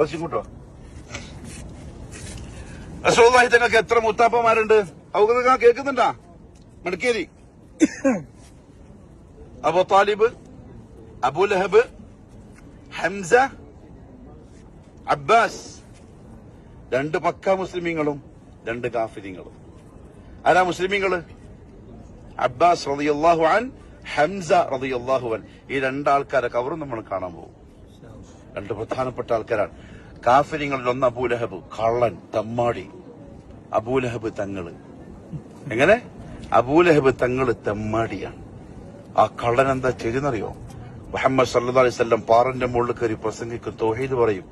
ബസ്സിക്കൂട്ടോ റസൂലുള്ളാഹി തങ്ങൾക്ക് എത്ര മുത്താപ്പമാരുണ്ട് അവർക്ക് കേൾക്കുന്നുണ്ടാ? മടക്കേരി Abu Talib Abu Lahab Hamza Abbas. രണ്ട് പക്ക മുസ്ലിമീങ്ങളും രണ്ട് കാഫിരിങ്ങളും. ആരാ മുസ്ലിമീങ്ങൾ? അബ്ബാസ് റളിയല്ലാഹു അൻ ഹംസ റളിയല്ലാഹു അൻ. ഈ രണ്ടാൾക്കാരെ കവറും നമ്മൾ കാണാൻ പോകും. രണ്ട് പ്രധാനപ്പെട്ട ആൾക്കാരാണ്. കാഫിരിങ്ങളിൽ ഒന്ന് അബൂലഹബ്. കള്ളൻ തമ്മാടി. അബൂലഹബ് തങ്ങൾ. എങ്ങനെ? അബൂലഹബ് തങ്ങൾ തെമ്മാടിയാണ്. ആ കള്ളൻ എന്താ ചെയ്തെന്നറിയോ? മുഹമ്മദ് സല്ലല്ലാഹു അലൈഹി വസല്ലം പാറന്റെ മുകളിൽ കയറി പ്രസംഗിക്കും തോഹീദ് പറയും.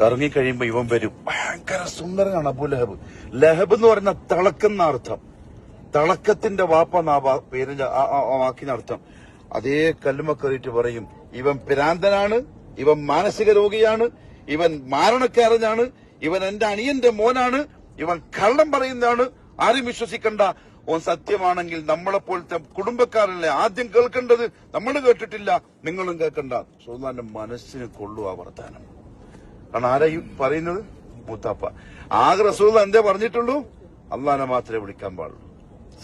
ഇറങ്ങിക്കഴിയുമ്പോ ഇവൻ വരും. ഭയങ്കര സുന്ദരനാണ് അബൂ ലഹബ് ലഹബ് എന്ന് പറയുന്ന തിളക്കുന്ന അർത്ഥം. തിളക്കത്തിന്റെ വാപ്പ പേരിന്റെ ആ അർത്ഥം. അതേ കല്ലുമ കയറിയിട്ട് പറയും ഇവൻ ഭ്രാന്തനാണ് ഇവൻ മാനസിക രോഗിയാണ് ഇവൻ മാരണക്കാരനാണ് ഇവൻ എന്റെ അണിയന്റെ മോനാണ് ഇവൻ കള്ളം പറയുന്നതാണ്. ആരും വിശ്വസിക്കണ്ട. ഓൻ സത്യമാണെങ്കിൽ നമ്മളെപ്പോലത്തെ കുടുംബക്കാരല്ലേ ആദ്യം കേൾക്കേണ്ടത്? നമ്മൾ കേട്ടിട്ടില്ല നിങ്ങളും കേൾക്കണ്ട. സുൽത്താന്റെ മനസ്സിന് കൊള്ളു ആ വർത്താനം. കാരണം ആരാ ഈ പറയുന്നത്? മൂത്താപ്പ. ആകെ റസൂൽ എന്തേ പറഞ്ഞിട്ടുള്ളൂ? അള്ളാനെ മാത്രമേ വിളിക്കാൻ പാടുള്ളൂ.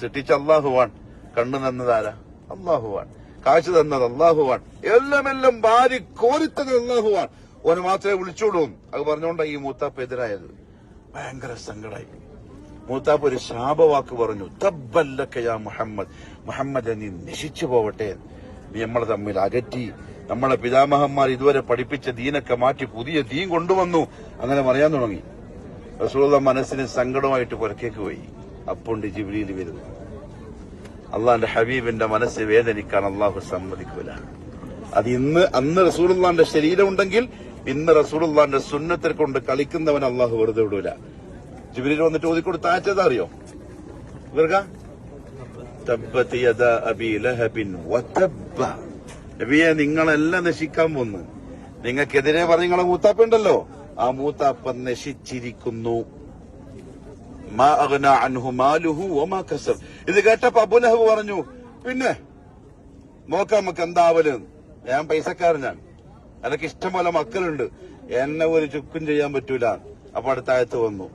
സൃഷ്ടിച്ച അള്ളാഹുവാൻ കണ്ണു തന്നത് ആരാ? അള്ളാഹുവാൻ കാഴ്ച തന്നത് അള്ളാഹുവാൻ എല്ലാം എല്ലാം ഭാര്യ കോരിത്തത് അള്ളാഹുവാൻ ഓനെ മാത്രമേ വിളിച്ചോളൂ അത് പറഞ്ഞുകൊണ്ടാ ഈ മൂത്താപ്പ എതിരായത്. ഭയങ്കര സങ്കടമായി മൂത്താപ്പ് ഒരു ശാപവാക്ക് പറഞ്ഞു. തബ്ബല്ലക്കയാ മുഹമ്മദ്. മുഹമ്മദ് നീ നശിച്ചു പോവട്ടെ. നീ നമ്മളെ തമ്മിൽ അകറ്റി. നമ്മളെ പിതാമഹന്മാർ ഇതുവരെ പഠിപ്പിച്ച ദീനൊക്കെ മാറ്റി പുതിയ ദീൻ കൊണ്ടുവന്നു. അങ്ങനെ പറയാൻ തുടങ്ങി. റസൂലുള്ള മനസ്സിന് സങ്കടമായിട്ട് പുറക്കേക്ക് പോയി. അപ്പുണ്ട് ജിബിലിയിൽ വരുന്നു. അള്ളാന്റെ ഹബീബിന്റെ മനസ്സ് വേദനിക്കാൻ അള്ളാഹു സമ്മതിക്കൂല. അത് ഇന്ന് അന്ന് റസൂലുള്ളാന്റെ ശരീരം ഉണ്ടെങ്കിൽ ഇന്ന് റസൂലുള്ളാന്റെ സുന്നത്തെ കൊണ്ട് കളിക്കുന്നവൻ അള്ളാഹു വെറുതെ വിടൂല. ജിബിലിൽ വന്നിട്ട് ഓതിക്കൊണ്ട് താഴ്ചത് അറിയോ? ഇവർക്ക? നിങ്ങളെല്ലാം നശിക്കാൻ പോന്ന്. നിങ്ങൾക്കെതിരെ പറഞ്ഞ നിങ്ങളെ മൂത്താപ്പ ഉണ്ടല്ലോ. ആ മൂത്താപ്പ നശിച്ചിരിക്കുന്നു. ഇത് കേട്ടപ്പോ അബുലഹബ് പറഞ്ഞു പിന്നെ നോക്കാം നമുക്ക് എന്താവൽ? ഞാൻ പൈസക്കാരനാണ്. അതൊക്കെ ഇഷ്ടംപോലെ മക്കളുണ്ട്. എന്നെ ഒരു ചുക്കും ചെയ്യാൻ പറ്റൂല. അപ്പൊ അടുത്തായത്ത് വന്നു.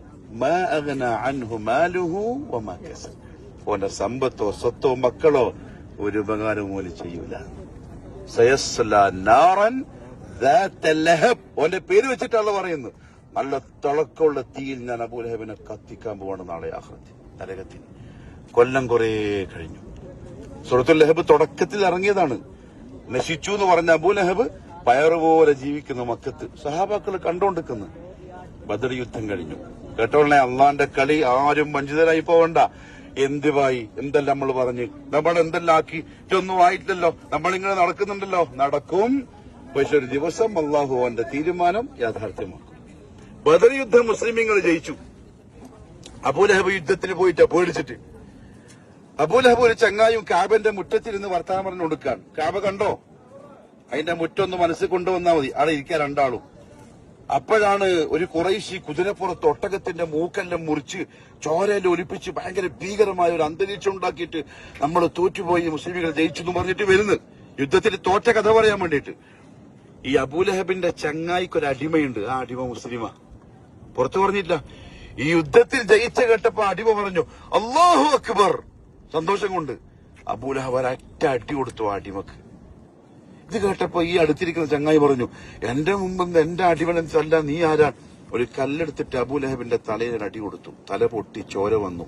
ഓന്റെ സമ്പത്തോ സ്വത്തോ മക്കളോ ഒരു ഉപകാരം പോലെ ചെയ്യൂല. ഓന്റെ പേര് വെച്ചിട്ടാണ് പറയുന്നു നല്ല തിളക്കമുള്ള തീയിൽ ഞാൻ അബൂലഹബിനെ കത്തിക്കാൻ പോവാണ് നാളെ ആഹ്ലത്തിൽ നരകത്തിൽ. കൊല്ലം കുറേ കഴിഞ്ഞു. സുഹൃത്തുല്ലഹബ് തുടക്കത്തിൽ ഇറങ്ങിയതാണ്. നശിച്ചു എന്ന് പറഞ്ഞ അബൂലഹബ് പയറുപോലെ ജീവിക്കുന്ന മക്കത്ത് സഹാബാക്കൾ കണ്ടോണ്ടിരിക്കുന്നു ബദർ യുദ്ധം കഴിഞ്ഞു. കേട്ടോളെ അള്ളാന്റെ കളി ആരും വഞ്ചിതരായി പോവണ്ട. എന്തുവായി? എന്തെല്ലാം നമ്മൾ പറഞ്ഞ്? നമ്മൾ എന്തെല്ലാം ആക്കി ഇതൊന്നും ആയിട്ടില്ലല്ലോ. നമ്മളിങ്ങനെ നടക്കുന്നുണ്ടല്ലോ. നടക്കും. പക്ഷെ ഒരു ദിവസം അള്ളാഹു അവന്റെ തീരുമാനം യാഥാർത്ഥ്യമാക്കും. ബദർ യുദ്ധം മുസ്ലിമീങ്ങൾ ജയിച്ചു. അബൂലഹബ് യുദ്ധത്തിന് പോയിട്ട് പേടിച്ചിട്ട്. അബൂലഹബ് ഒരു ചങ്ങായും കാബന്റെ മുറ്റത്തിരുന്ന് പറഞ്ഞു കൊടുക്കാൻ കാബ കണ്ടോ? അതിന്റെ മുറ്റൊന്ന് മനസ്സിൽ കൊണ്ടുവന്നാൽ മതി. അവിടെ ഇരിക്കാൻ രണ്ടാളും. അപ്പോഴാണ് ഒരു കുറേശ്ശി കുതിരപ്പുറത്ത് ഒട്ടകത്തിന്റെ മൂക്കെല്ലാം മുറിച്ച് ചോരയിൽ ഒലിപ്പിച്ച് ഭയങ്കര ഭീകരമായ ഒരു അന്തരീക്ഷം ഉണ്ടാക്കിയിട്ട് നമ്മൾ തോറ്റുപോയി മുസ്ലിമുകൾ ജയിച്ചു എന്ന് പറഞ്ഞിട്ട് വരുന്നത്. യുദ്ധത്തിൽ തോറ്റ കഥ പറയാൻ വേണ്ടിയിട്ട്. ഈ അബൂലഹബിന്റെ ചങ്ങായിക്ക് ഒരു അടിമയുണ്ട്. ആ അടിമ മുസ്ലിമ. പുറത്തു പറഞ്ഞില്ല. ഈ യുദ്ധത്തിൽ ജയിച്ച കേട്ടപ്പോ അടിമ പറഞ്ഞു അള്ളാഹു അക്ബർ. സന്തോഷം കൊണ്ട് അബൂലഹബ് ഒരറ്റ അടി കൊടുത്തു ആ അടിമക്ക്. ഇത് കേട്ടപ്പോ ഈ അടുത്തിരിക്കുന്ന ചങ്ങായി പറഞ്ഞു എന്റെ മുമ്പ് എന്റെ അടിമനല്ല നീ ആരാ? ഒരു കല്ലെടുത്തിട്ട് അബുലഹബിന്റെ തലയിൽ അടി കൊടുത്തു. തല പൊട്ടി ചോര വന്നു.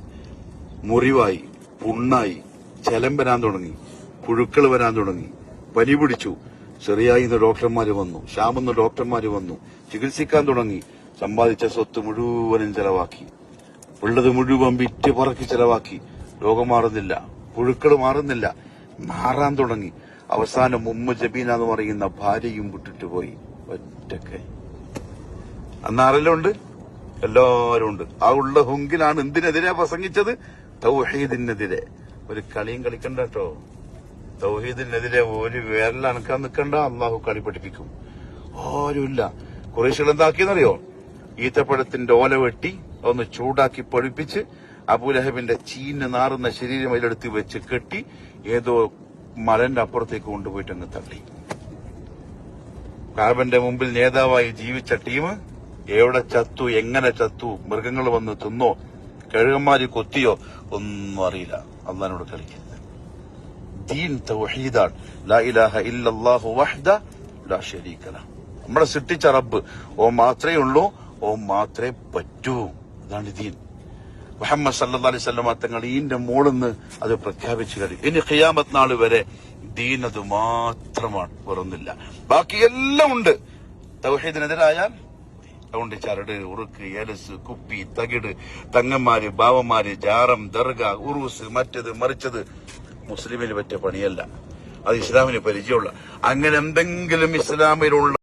മുറിവായി പുണ്ണായി ചെലം വരാൻ തുടങ്ങി. പുഴുക്കൾ വരാൻ തുടങ്ങി. പനി പിടിച്ചു. ചെറിയായി ഡോക്ടർമാര് വന്നു. ശ്യാമെന്ന് ഡോക്ടർമാര് വന്നു. ചികിത്സിക്കാൻ തുടങ്ങി. സമ്പാദിച്ച സ്വത്ത് മുഴുവനും ചെലവാക്കി. ഉള്ളത് മുഴുവൻ വിറ്റ് പറക്കി ചെലവാക്കി. രോഗം മാറുന്നില്ല. പുഴുക്കൾ മാറുന്നില്ല. മാറാൻ തുടങ്ങി. അവസാനം ഉമ്മ ജബീന എന്ന് പറയുന്ന ഭാര്യയും വിട്ടിട്ട് പോയി ഒറ്റക്കൈ. അന്ന് ആരെല്ലാം ഉണ്ട് എല്ലാവരും ഉണ്ട്. ആ ഉള്ള ഹുങ്കിലാണ് എന്തിനെതിരെ പ്രസംഗിച്ചത്? തൗഹീദിനെതിരെ. ഒരു കളിയും കളിക്കണ്ട കേട്ടോ. തൗഹീദിനെതിരെ ഒരു വേരൽ അനക്കാൻ നിൽക്കണ്ട. അള്ളാഹു കളി പഠിപ്പിക്കും. ആരുമില്ല. കുറേശ്ശികൾ എന്താക്കിയെന്നറിയോ? ഈത്തപ്പഴത്തിന്റെ ഓല വെട്ടി ഒന്ന് ചൂടാക്കി പൊഴിപ്പിച്ച് അബുലഹബിന്റെ ചീഞ്ഞ് നാറുന്ന ശരീരം അതിലെടുത്ത് വെച്ച് കെട്ടി ഏതോ മലന്റെ അപ്പുറത്തേക്ക് കൊണ്ടുപോയിട്ട് അങ്ങ് തള്ളി. കാബന്റെ മുമ്പിൽ നേതാവായി ജീവിച്ച ടീം എവിടെ ചത്തു എങ്ങനെ ചത്തു മൃഗങ്ങൾ വന്ന് തിന്നോ കഴുകന്മാര് കൊത്തിയോ ഒന്നും അറിയില്ല. അള്ളഹാനോട് കളിക്കരുത്. ദീൻ തൗഹീദാണ്. ലാ ഇലാഹ ഇല്ലല്ലാഹു ലാ നമ്മളെ സൃഷ്ടിച്ച റബ്ബ് ഓ മാത്രേ ഉള്ളൂ ഓ മാത്രേ പറ്റൂ. അതാണ് ദീൻ. മുഹമ്മദ് സല്ലാ അലൈഹി വസല്ലമ തങ്ങൾ ഈന്റെ മോളിന്ന് അത് പ്രഖ്യാപിച്ചു കഴിഞ്ഞു. ഇനി ഖിയാമത്ത് നാൾ വരെ ദീൻ അത് മാത്രമാണ് വേറൊന്നില്ല ബാക്കി എല്ലാം ഉണ്ട്. തൗഹീദിനെതിരായാൽ അതുകൊണ്ട് ചരട് ഉറുക്ക് എലസ് കുപ്പി തകിട് തങ്ങന്മാര് ബാവന്മാര് ജാറം ദർഗ ഉറൂസ് മറ്റത് മറിച്ചത് മുസ്ലിമിന് പറ്റിയ പണിയല്ല. അത് ഇസ്ലാമിന് പരിചയമുള്ള. അങ്ങനെ എന്തെങ്കിലും ഇസ്ലാമിലുള്ള